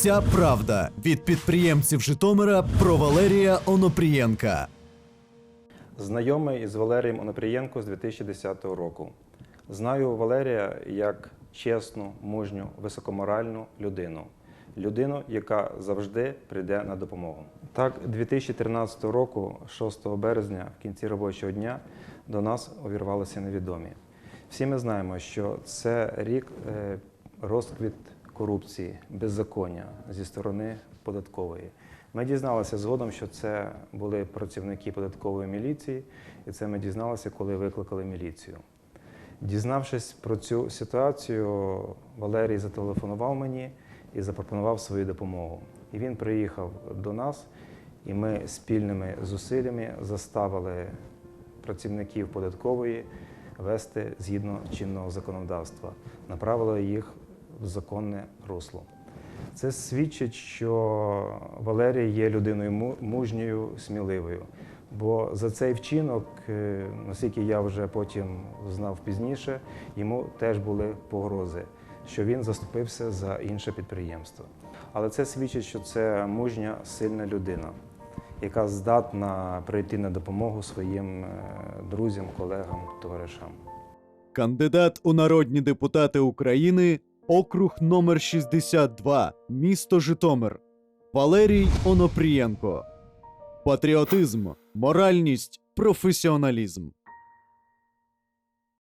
Вся правда від підприємців Житомира про Валерія Онопрієнка. Знайомий із Валерієм Онопрієнко з 2010 року. Знаю Валерія як чесну, мужню, високоморальну людину. Людину, яка завжди прийде на допомогу. Так, 2013 року, 6 березня, в кінці робочого дня, до нас увірвалися невідомі. Всі ми знаємо, що це рік е, розквіт корупції, беззаконня зі сторони податкової. Ми дізналися згодом, що це були працівники податкової міліції, і це ми дізналися, коли викликали міліцію. Дізнавшись про цю ситуацію, Валерій зателефонував мені і запропонував свою допомогу. І він приїхав до нас, і ми спільними зусиллями заставили працівників податкової вести згідно чинного законодавства, направили їх в законне русло. Це свідчить, що Валерій є людиною мужньою, сміливою. Бо за цей вчинок, е, наскільки я вже потім знав пізніше, йому теж були погрози, що він заступився за інше підприємство. Але це свідчить, що це мужня, сильна людина, яка здатна прийти на допомогу своїм е, друзям, колегам, товаришам. Кандидат у народні депутати України, округ номер 62, місто Житомир. Валерій Онопрієнко. Патріотизм, моральність, професіоналізм.